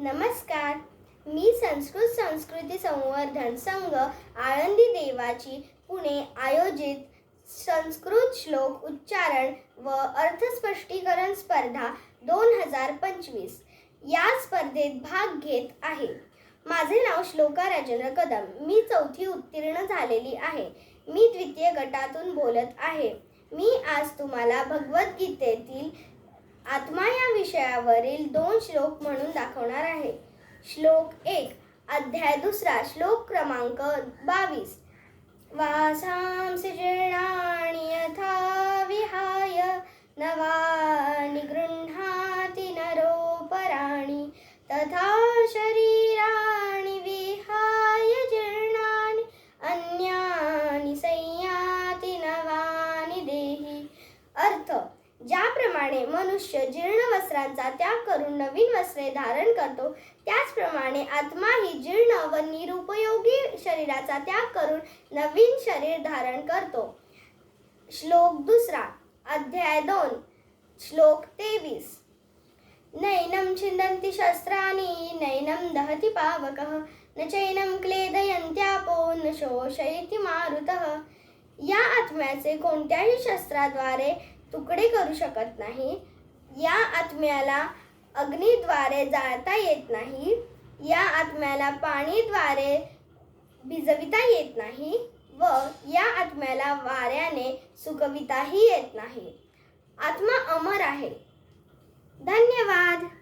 नमस्कार. मी संस्कृत संस्कृती संवर्धन संघ आळंदी देवाची पुणे आयोजित संस्कृत श्लोक उच्चारण व अर्थस्पष्टीकरण स्पर्धा दोन हजार पंचवीस या स्पर्धेत भाग घेत आहे. माझे नाव श्लोका राजेंद्र कदम. मी चौथी उत्तीर्ण झालेली आहे. मी द्वितीय गटातून बोलत आहे. मी आज तुम्हाला भगवद्गीतेतील आत्मा या विषयावरील दोन श्लोक म्हणून दाखवणार आहे. श्लोक एक अध्याय दुसरा श्लोक क्रमांक बावीस. वासांसि जीर्णानि यथा विहाय नवानि गृह्णाति नरोपराणि तथा शरीराणि विहाय जीर्णानि अन्यानि संयाति नवानि देहि। अर्थ ज्याप्रमाणे मनुष्य जीर्ण वस्त्रांचा त्याग करून नवीन वस्त्रे धारण करतो. त्याचप्रमाणे आत्मा ही जीर्ण व निरुपयोगी शरीराचा त्याग करून नवीन शरीर धारण करतो. श्लोक दुसरा अध्याय दोन श्लोक तेवीस. नैनं छिन्दन्ति शस्त्राणि नैनं दहति पावकः न चैनं क्लेदयन्त्यापो न शोषयति मारुतः. या आत्म्याचे कोणत्याही शस्त्राद्वारे तुकडे करू शकत नाही. या आत्म्याला अग्नीद्वारे जाळता येत नाही. या आत्म्याला पाणीद्वारे भिजविता येत नाही व या आत्म्याला वाऱ्याने सुकविताही येत नाही. आत्मा अमर आहे. धन्यवाद.